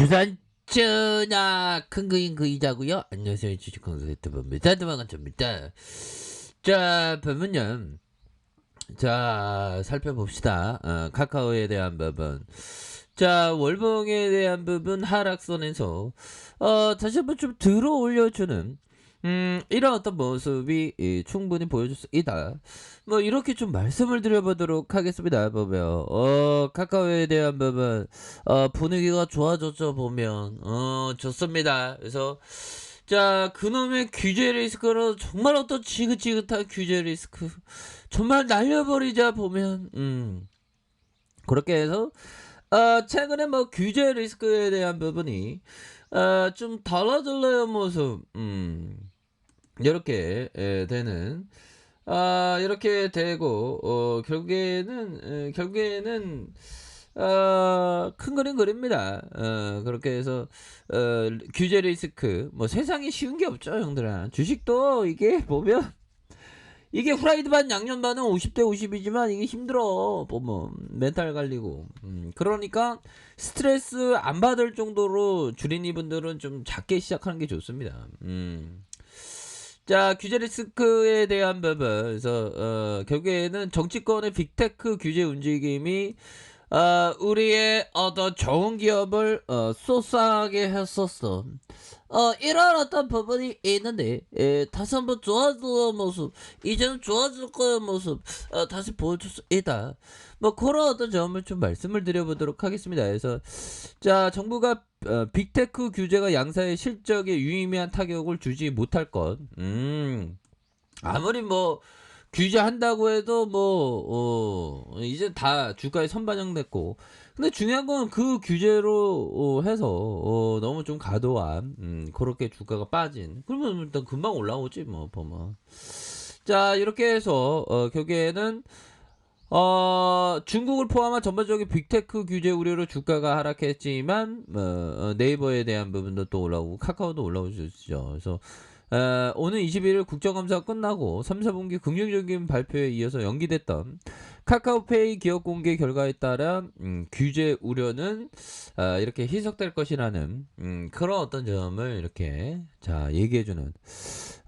유산 전화 큰 그인 그 이자고요. 안녕하세요 주식kon설 유튜브입니다. 도망간입니다. 자 부분요. 자 살펴봅시다. 어, 카카오에 대한 부분. 자 월봉에 대한 부분 하락선에서 어, 다시 한번 좀 들어 올려주는 음, 이런 어떤 모습이 예, 충분히 보여줄 수 있다. 뭐 이렇게 좀 말씀을 드려보도록 하겠습니다. 보면 어 카카오에 대한 부분 어 분위기가 좋아졌죠 보면 어 좋습니다. 그래서 자 그놈의 규제 리스크로 정말 어떤 지긋지긋한 규제 리스크 정말 날려버리자 보면 음 그렇게 해서 어 최근에 뭐 규제 리스크에 대한 부분이 어 좀 달라질래요 모습 음 이렇게 에, 되는 아 이렇게 되고 어 결국에는 에, 결국에는 어, 큰 그림 그립니다. 어, 그렇게 해서 어, 규제 리스크 뭐 세상에 쉬운 게 없죠, 형들아. 주식도 이게 보면 이게 후라이드 반 양념 반은 50대 50이지만 이게 힘들어. 보면 멘탈 갈리고. 음, 그러니까 스트레스 안 받을 정도로 주린이분들은 좀 작게 시작하는 게 좋습니다. 음. 자 규제 리스크에 대한 부분 그래서 어, 결국에는 정치권의 빅테크 규제 움직임이 어, 우리의 어떤 좋은 기업을 어, 쏘싸게 했었어. 어, 이런 어떤 부분이 있는데 에, 다시 한번 좋아질 모습 이제는 좋아질 거의 모습 어, 다시 보여줄 수 있다. 뭐 그런 어떤 점을 좀 말씀을 드려보도록 하겠습니다. 그래서 자 정부가 어, 빅테크 규제가 양사의 실적에 유의미한 타격을 주지 못할 것. 음. 아무리 뭐 규제한다고 해도 뭐 어, 이제 다 주가에 선반영됐고 근데 중요한 건 그 규제로 어, 해서 어, 너무 좀 과도한 음, 그렇게 주가가 빠진 그러면 일단 금방 올라오지 뭐 보면 자 이렇게 해서 어, 결국에는 어, 중국을 포함한 전반적인 빅테크 규제 우려로 주가가 하락했지만 어, 어, 네이버에 대한 부분도 또 올라오고 카카오도 올라오죠. 그래서 어, 오늘 21일 국정감사가 끝나고 3, 4분기 긍정적인 발표에 이어서 연기됐던 카카오페이 기업 공개 결과에 따라 음, 규제 우려는 어, 이렇게 희석될 것이라는 음, 그런 어떤 점을 이렇게 자 얘기해주는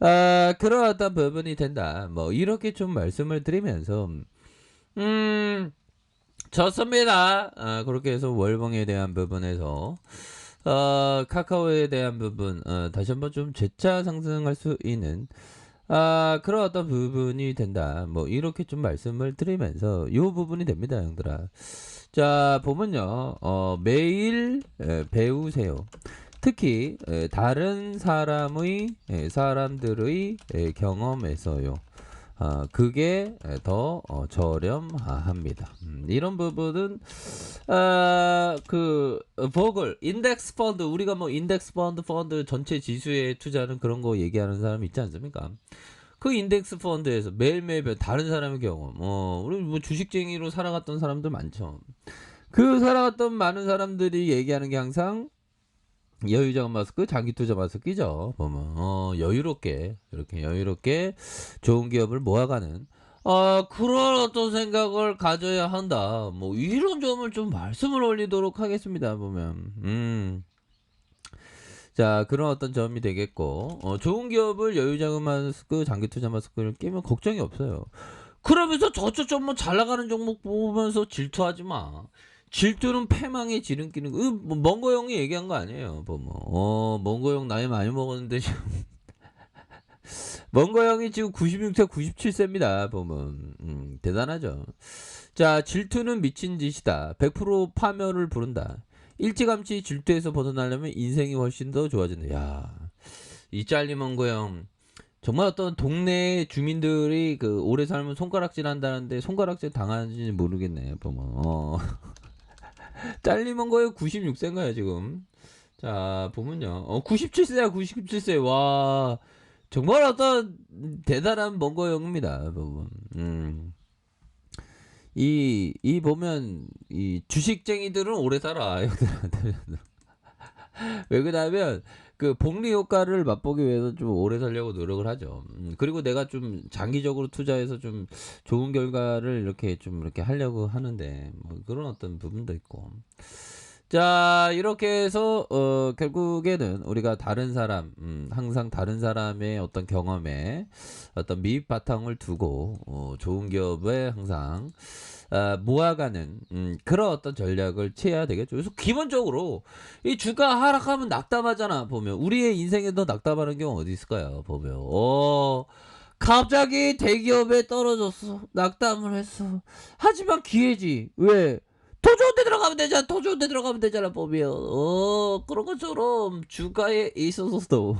아, 그런 어떤 부분이 된다. 뭐 이렇게 좀 말씀을 드리면서 음 좋습니다. 아, 그렇게 해서 월봉에 대한 부분에서 어, 카카오에 대한 부분 어, 다시 한번 좀 재차 상승할 수 있는 아 그런 어떤 부분이 된다. 뭐 이렇게 좀 말씀을 드리면서 이 부분이 됩니다 형들아. 자 보면요. 어, 매일 에, 배우세요. 특히 에, 다른 사람의 에, 사람들의 에, 경험에서요 어, 그게 더 어, 저렴합니다. 음, 이런 부분은 아, 그 버글 인덱스 펀드 우리가 뭐 인덱스 펀드 펀드 전체 지수에 투자하는 그런 거 얘기하는 사람 있지 않습니까? 그 인덱스 펀드에서 매일매일 다른 사람의 경험, 어, 우리 뭐 주식쟁이로 살아갔던 사람들 많죠. 그 살아갔던 많은 사람들이 얘기하는 게 항상 여유 자금 마스크, 장기 투자 마스크죠. 보면 어, 여유롭게 이렇게 여유롭게 좋은 기업을 모아가는 어, 그런 어떤 생각을 가져야 한다. 뭐 이런 점을 좀 말씀을 올리도록 하겠습니다. 보면 음. 자 그런 어떤 점이 되겠고 어, 좋은 기업을 여유자금 마스크, 장기 투자 마스크를 끼면 걱정이 없어요. 그러면서 저쪽 좀뭐 잘 나가는 종목 보면서 질투하지 마. 질투는 패망의 지름길인 거. 뭐, 멍거 형이 얘기한 거 아니에요. 뭐, 뭐. 어, 멍거 형 나이 많이 먹었는데 지금. 멍거 형이 지금 96세, 97세입니다. 보면. 음, 대단하죠. 자, 질투는 미친 짓이다. 100% 파멸을 부른다. 일찌감치 질투에서 벗어나려면 인생이 훨씬 더 좋아진다. 야, 이 짤리 멍거 형. 정말 어떤 동네 주민들이 그 오래 살면 손가락질 한다는데 손가락질 당하는지 모르겠네. 보면. 어. 잘리면 거예요 96세인가요 지금? 자 보면요. 어 97세야 97세. 와 정말 어떤 대단한 먼거 형입니다 보면 음. 이, 이 보면, 이 주식쟁이들은 오래 살아, 왜 그러냐면, 그 복리 효과를 맛보기 위해서 좀 오래 살려고 노력을 하죠. 음, 그리고 내가 좀 장기적으로 투자해서 좀 좋은 결과를 이렇게 좀 이렇게 하려고 하는데 뭐 그런 어떤 부분도 있고. 자 이렇게 해서 어, 결국에는 우리가 다른 사람 음, 항상 다른 사람의 어떤 경험에 어떤 미입 바탕을 두고 어, 좋은 기업에 항상 아, 모아가는 음, 그런 어떤 전략을 취해야 되겠죠. 그래서 기본적으로 이 주가 하락하면 낙담하잖아 보면 우리의 인생에도 낙담하는 경우 어디 있을까요? 보면 어 갑자기 대기업에 떨어졌어 낙담을 했어. 하지만 기회지 왜? 더 좋은 데 들어가면 되잖아. 더 좋은 데 들어가면 되잖아. 보면. 어, 그런 것처럼 주가에 있어서도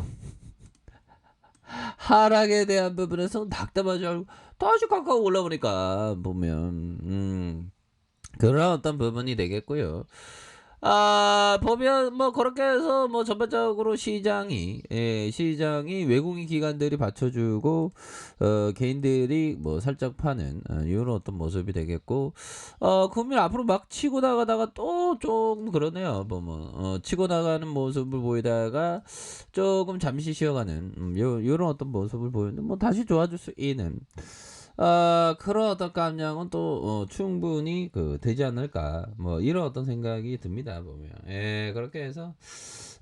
하락에 대한 부분에서 낙담하지 말고 다시 가까워 올라오니까 보면 음, 그런 어떤 부분이 되겠고요. 아 보면 뭐 그렇게 해서 뭐 전반적으로 시장이 예, 시장이 외국인 기관들이 받쳐주고 어, 개인들이 뭐 살짝 파는 어, 이런 어떤 모습이 되겠고 어 그러면 앞으로 막 치고 나가다가 또좀 그러네요. 보면 어, 치고 나가는 모습을 보이다가 조금 잠시 쉬어가는 음, 요 요런 어떤 모습을 보이는데 뭐 다시 좋아질 수 있는 어, 그런 어떤 감량은 또 어, 충분히 그 되지 않을까. 뭐 이런 어떤 생각이 듭니다 보면. 예 그렇게 해서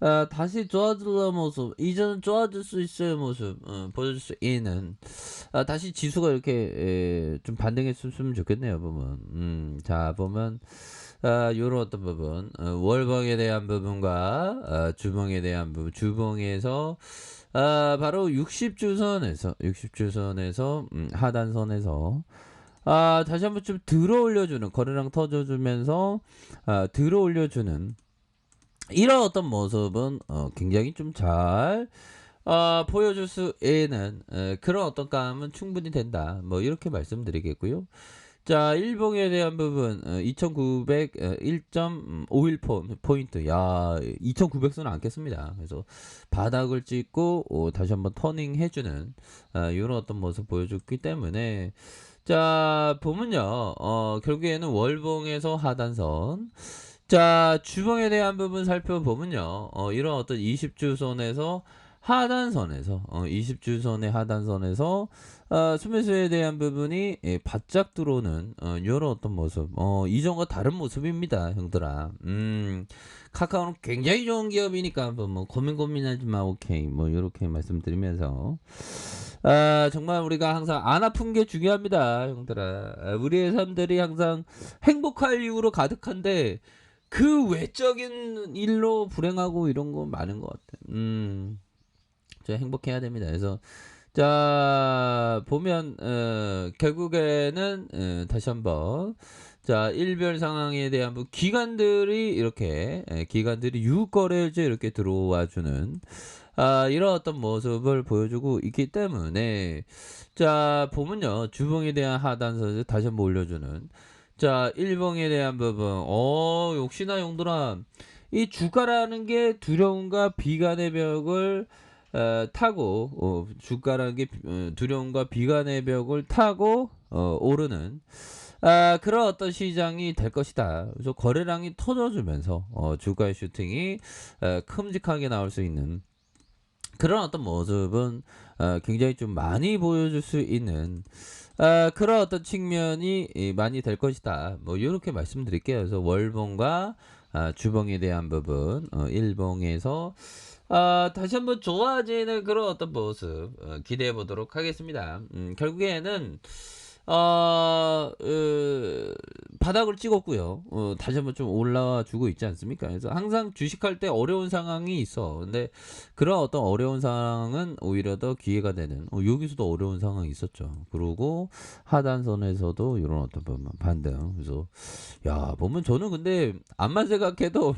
어, 다시 좋아질 모습 이제는 좋아질 수 있을 모습 어, 보여줄 수 있는 어, 다시 지수가 이렇게 예, 좀 반등했으면 좋겠네요 보면. 음, 자 보면 아, 요런 어떤 부분 어, 월봉에 대한 부분과 어, 주봉에 대한 부분 주봉에서 아, 바로 60주선에서 60주선에서 음, 하단선에서 아, 다시 한번 좀 들어 올려주는 거래량 터져주면서 아, 들어 올려주는 이런 어떤 모습은 어, 굉장히 좀잘 어, 보여줄 수 있는 에, 그런 어떤 감은 충분히 된다. 뭐 이렇게 말씀드리겠고요. 자, 일봉에 대한 부분 어, 2,900 어, 1.51 포인트. 야, 2,900선은 않겠습니다. 그래서 바닥을 찍고 어, 다시 한번 터닝 해주는 어, 이런 어떤 모습 보여줬기 때문에 자 보면요 어, 결국에는 월봉에서 하단선 자 주봉에 대한 부분 살펴보면요 어, 이런 어떤 20주선에서 하단선에서 어, 20주선의 하단선에서 어, 수매수에 대한 부분이 예, 바짝 들어오는 어, 이런 어떤 모습. 어, 이전과 다른 모습입니다 형들아. 음, 카카오는 굉장히 좋은 기업이니까 뭐, 뭐 고민 고민하지 마. 오케이. 뭐 이렇게 말씀드리면서. 아, 정말 우리가 항상 안 아픈 게 중요합니다 형들아. 아, 우리의 삶들이 항상 행복할 이유로 가득한데 그 외적인 일로 불행하고 이런 거 많은 것 같아. 음. 저 행복해야 됩니다. 그래서 자 보면 어, 결국에는 어, 다시 한번. 자 일별 상황에 대한 부 기관들이 이렇게 에, 기관들이 유거래제 이렇게 들어와 주는 아, 이런 어떤 모습을 보여주고 있기 때문에 자 보면요. 주봉에 대한 하단선을 다시 한번 올려주는. 자 일봉에 대한 부분. 어 역시나 용도라 이 주가라는 게 두려움과 비관의 벽을 어, 타고 어, 게 어, 두려움과 비관의 벽을 타고 어, 오르는 아, 그런 어떤 시장이 될 것이다. 그래서 거래량이 터져주면서 어, 주가의 슈팅이 어, 큼직하게 나올 수 있는 그런 어떤 모습은 어, 굉장히 좀 많이 보여줄 수 있는 어, 그런 어떤 측면이 이, 많이 될 것이다. 뭐 이렇게 말씀드릴게요. 그래서 월봉과 아, 주봉에 대한 부분 어, 일봉에서 아, 다시 한번 좋아지는 그런 어떤 모습 어, 기대해 보도록 하겠습니다. 음, 결국에는 어, 어, 바닥을 찍었고요. 어, 다시 한번 좀 올라와 주고 있지 않습니까? 그래서 항상 주식할 때 어려운 상황이 있어. 근데 그런 어떤 어려운 상황은 오히려 더 기회가 되는. 어, 여기서도 어려운 상황이 있었죠. 그리고 하단선에서도 이런 어떤 반등. 그래서 야 보면 저는 근데 암만 생각해도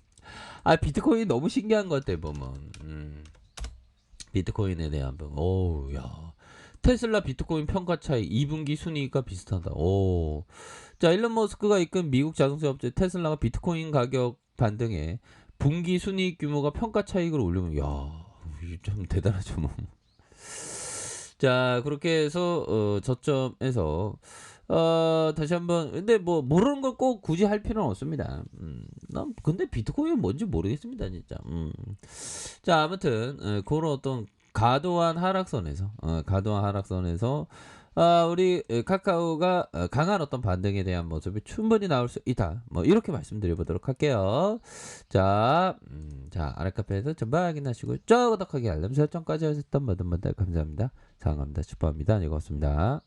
아 비트코인 너무 신기한 것 같아 보면 음. 비트코인에 대한 부분 오야 테슬라 비트코인 평가 차이 2분기 순이익과 비슷하다 오 자 일론 머스크가 이끈 미국 자동차 업체 테슬라가 비트코인 가격 반등에 분기 순이익 규모가 평가 차익을 올리면 야좀 대단하죠 뭐. 자 그렇게 해서 어, 저점에서 어, 다시 한번, 근데 뭐, 모르는 걸 꼭 굳이 할 필요는 없습니다. 음, 난 근데 비트코인 뭔지 모르겠습니다, 진짜. 음. 자, 아무튼, 어, 그런 어떤 가도한 하락선에서, 어, 가도한 하락선에서, 어, 우리 에, 카카오가 어, 강한 어떤 반등에 대한 모습이 충분히 나올 수 있다. 뭐 이렇게 말씀드려 보도록 할게요. 자, 음, 자 아래카페에서 전방 확인하시고 저 구독하기 알람 설정까지 하셨던 모든 분들 감사합니다. 축복합니다. 안녕히 고맙습니다.